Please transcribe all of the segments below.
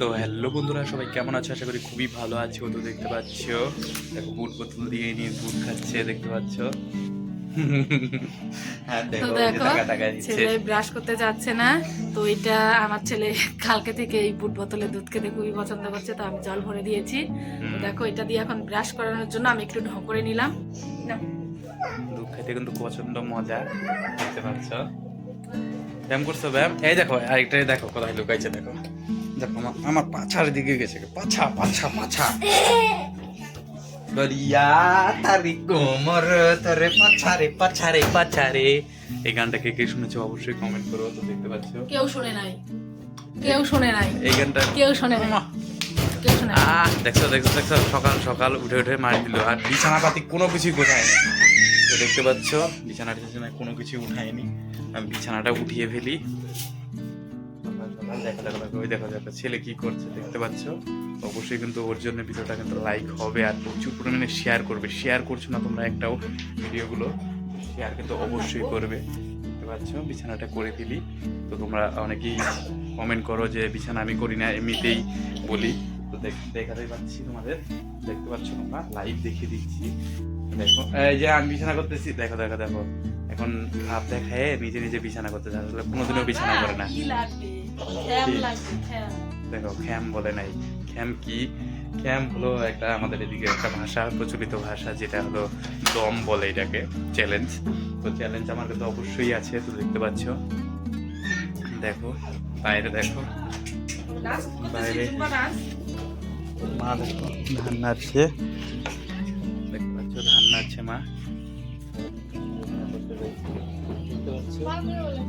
তো হ্যালো বন্ধুরা সবাই কেমন আছো? আশা করি খুবই ভালো আছো। তো দেখতে পাচ্ছ দেখো বুট বোতল দিয়ে নিয়ে বুট খাচ্ছে দেখতে পাচ্ছ? হ্যাঁ তো দেখো ছেলে ব্রাশ করতে যাচ্ছে না তো এটা আমার ছেলে কালকে থেকে এই বুট বোতলে দুধ খেতে খুবই পছন্দ করছে তো আমি জল ভরে দিয়েছি। তো দেখো এটা দিয়ে এখন ব্রাশ করানোর জন্য আমি একটু ঢং করে নিলাম। দুধ খেতে কিন্তু প্রচণ্ড মজা দেখতে পাচ্ছ? ব্যায়াম করছ ব্যায়াম? এই দেখো দেখো কোথায় লুকাইছে দেখো। দেখো আমার আমার পাছার দিকে গেছে পাছা পাছা পাছা। গরিয়া তারি কোমর তরে পাছারে পাছারে পাছারে এই গানটা কে কে শুনেছো অবশ্যই কমেন্ট করো তো দেখতে পাচ্ছ। কেউ শুনে নাই। কেউ শুনে নাই। এই গানটা কেউ শুনে নাই। দেখছ দেখছ দেখছ সকাল সকাল উঠে উঠে মারি দিল। আর বিছানাপাতি কোনো কিছুই কোথায়নি তো দেখতে পাচ্ছ বিছানা টিছানা কোনো কিছু উঠায়নি। আমি বিছানাটা উঠিয়ে ফেলি। দেখো দেখো দেখো ওই দেখো দেখো ছেলে কি করছে, দেখতে পাচ্ছ? অবশ্যই কিন্তু ওর জন্য ভিডিওটা কিন্তু লাইক হবে আর প্রচুর পরিমাণে শেয়ার করবে। শেয়ার করছ না তোমরা একটাও ভিডিওগুলো শেয়ার কিন্তু অবশ্যই করবে। দেখতে পাচ্ছ, বিছানাটা করে ফেলি। তো তোমরা অনেকেই কমেন্ট করো যে, বিছানা আমি করি না, এমনিতেই বলি। তো দেখ- দেখাতেই পাচ্ছি তোমাদের। দেখতে পাচ্ছ তোমরা লাইভ দেখিয়ে দিচ্ছি। দেখো, এই যে আমি বিছানা করতেছি, দেখো দেখো দেখো। এখন ভাব দেখায় নিজে নিজে বিছানা করতে যায় আসলে কোনোদিনও বিছানা করে না। দেখো খ্যাম বলে নাই। খ্যাম কি? খ্যাম হলো একটা আমাদের এদিকে একটা ভাষা প্রচলিত ভাষা যেটা হলো দম বলে এটাকে চ্যালেঞ্জ তো চ্যালেঞ্জ আমার কাছে অবশ্যই আছে তো দেখতে পাচ্ছ। দেখো বাইরে দেখো। বাইরে। মা দেখো ধান নাড়ছে। দেখতে পাচ্ছ ধান নাড়ছে মা।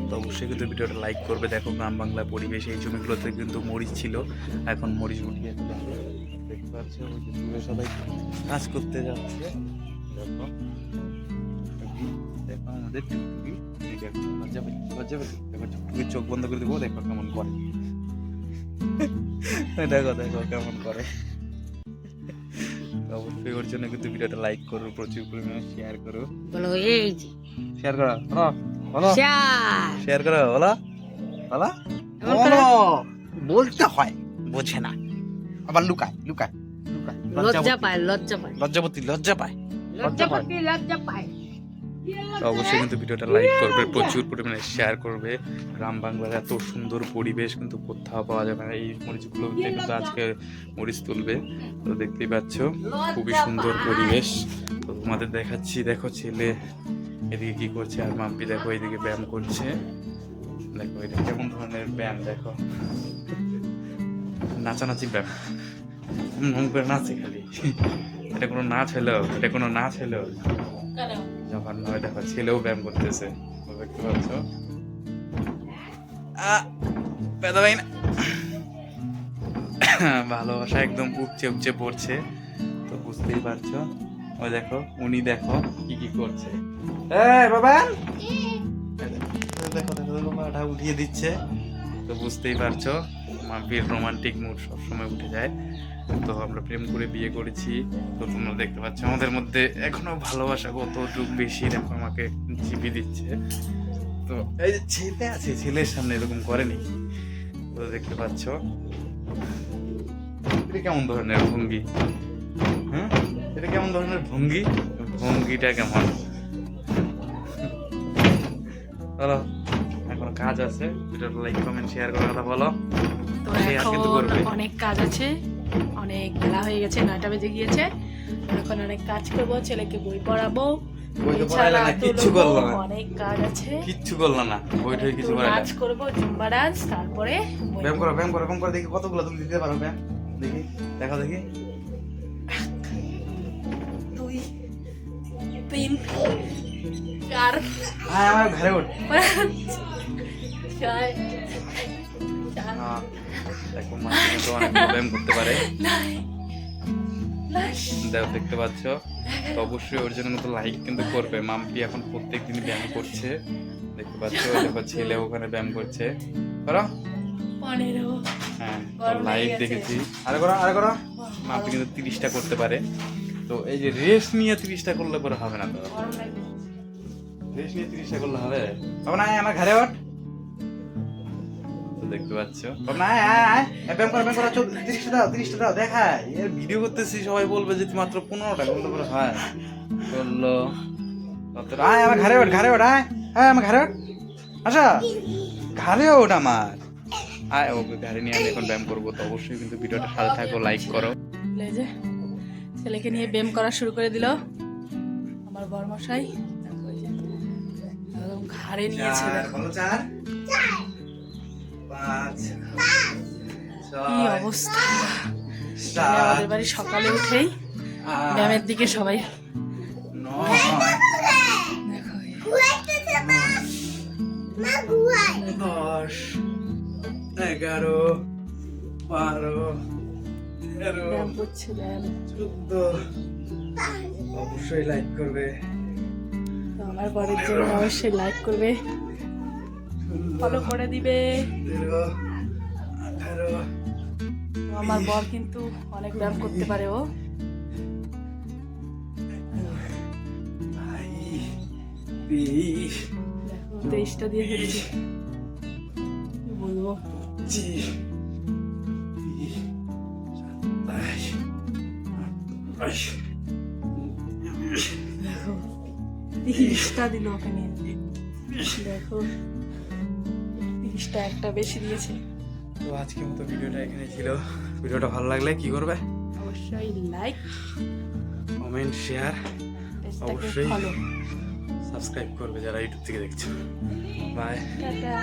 তো অবশ্যই কিন্তু ভিডিওটা লাইক করবে। দেখো গ্রাম বাংলা পরিবেশ এই জমিগুলোতে কিন্তু মরিচ ছিল। এখন মরিচ উঠিয়ে। দেখতে পাচ্ছ সবাই কাজ করতে যাচ্ছে। দেখো দেখো আমাদের টুকটুকি দেখো টুকটুকির চোখ বন্ধ করে দেবো দেখো কেমন করে। দেখো দেখো কেমন করে। অবশ্যই ওর জন্য কিন্তু ভিডিওটা লাইক করো প্রচুর পরিমাণে শেয়ার করো। এই শেয়ার করো। বলো। শেয়ার করো বলো। বলো। বলো। বলতে হয় বোঝে না। আবার লুকায় লুকায় লুকায়। লজ্জা পায় লজ্জা পায়। লজ্জাপতি লজ্জা পায়। লজ্জা লজ্জা পায়। অবশ্যই কিন্তু ভিডিওটা লাইক করবে প্রচুর পরিমাণে শেয়ার করবে। গ্রাম বাংলার এত সুন্দর পরিবেশ কিন্তু কোথাও পাওয়া যাবে না। এই মরিচগুলো কিন্তু আজকে মরিচ তুলবে। তো দেখতেই পাচ্ছ খুবই সুন্দর পরিবেশ। তো তোমাদের দেখাচ্ছি দেখো ছেলে। এদিকে কি করছে? আর মাম্পি দেখো এদিকে ব্যায়াম করছে। দেখো এটা কেমন ধরনের ব্যায়াম দেখো। নাচানাচি ব্যায়াম। হুম করে নাচে খালি। এটা কোনো নাচ হলো? এটা কোনো নাচ হলো? যখন নয় দেখো ছেলেও ব্যায়াম করতেছে। দেখতে পাচ্ছ? না। ভালোবাসা একদম উপচে উপচে পড়ছে। তো বুঝতেই পারছ। ওই দেখো উনি দেখো কি কি করছে। বাবা। দেখো দেখো দেখো উঠিয়ে দিচ্ছে। তো বুঝতেই পারছ মাম্পির রোমান্টিক মুড সবসময় উঠে যায়। তো আমরা প্রেম করে বিয়ে করেছি। তো তোমরা দেখতে পাচ্ছ আমাদের মধ্যে এখনও ভালোবাসা কত যুগ বেশি দেখো আমাকে চিপি দিচ্ছে। তো এই যে ছেলে আছে ছেলের সামনে এরকম করেনি তো দেখতে পাচ্ছ কেমন ধরনের ভঙ্গি? হ্যাঁ এটা কেমন ধরনের ভঙ্গি? ভঙ্গিটা কেমন? এখনও কাজ আছে ভিডিওটা লাইক কমেন্ট শেয়ার করার কথা বলো। তো এখন অনেক কাজ আছে অনেক বেলা হয়ে গেছে নয়টা বেজে গিয়েছে। এখন অনেক কাজ করব ছেলেকে বই পড়াবো। অনেক কাজ আছে। কিচ্ছু করল না কিছু একটু করে নাচ করব জুম্বা ডান্স তারপরে বই ব্যায়াম করো ব্যায়াম করো ব্যায়াম করো দেখি কতগুলো তুমি দিতে পারো ব্যায়াম। দেখি দেখো দেখি। তিন চার আমার ঘরে ছয় ব্যায়াম করতে পারে। দেখো দেখতে পাচ্ছ। তো অবশ্যই ওর জন্য তো লাইক কিন্তু করবে। মাম্পি এখন প্রত্যেক দিন ব্যায়াম করছে। দেখতে পাচ্ছ দেখো ছেলে ওখানে ব্যায়াম করছে। করো। হ্যাঁ লাইভ দেখেছি। আরে করো আরে করো। মাম্পি কিন্তু তিরিশটা করতে পারে। তো এই যে রেস্ট নিয়ে তিরিশটা করলে পরে হবে না গরম রেস্ট নিয়ে তিরিশটা করলে হবে? হবে না আমার ঘরে ওঠ। দেখতে পাচ্ছ? না ব্যায়াম করো, ব্যায়াম করো, চল, তিরিশটা দাও তিরিশটা ভিডিও করতেছি সবাই বলবে যে মাত্র পনেরোটা কিন্তু করে হয়। সতেরো আয় আমার ঘরে ওঠ ঘরে ওঠ আয়। আয় আমার ঘরে ওঠ। আচ্ছা ঘরে ওঠ আমার। আয় ওকে ঘরে নিয়ে আমি এখন ব্যায়াম করব তো অবশ্যই কিন্তু ভিডিওটা সাথে থাকো লাইক করো। ছেলেকে নিয়ে ব্যায়াম করা শুরু করে দিল। আমার বরমশাই। ঘাড়ে নিয়েছে। কি অবস্থা। আমাদের বাড়ি সকালে উঠেই ব্যায়ামের দিকে সবাই দেখো। দশ। এগারো। বারো। ব্যায়াম করছে ব্যায়াম অবশ্যই লাইক করবে। আমার বরের জন্য অবশ্যই লাইক করবে। ফলো করে দিবে। আমার বর কিন্তু অনেক ব্যায়াম করতে পারে ও। তেইশটা দিয়ে ফেলছি বলব? দেখো তিরিশটা দিল ওকে নিয়ে। দেখো তিরিশটা একটা বেশি দিয়েছে। তো আজকের মতো ভিডিওটা এখানে ছিল। ভিডিওটা ভালো লাগলে কি করবে? অবশ্যই লাইক কমেন্ট শেয়ার অবশ্যই। ফলো সাবস্ক্রাইব করবে যারা ইউটিউব থেকে দেখছ বাই টাটা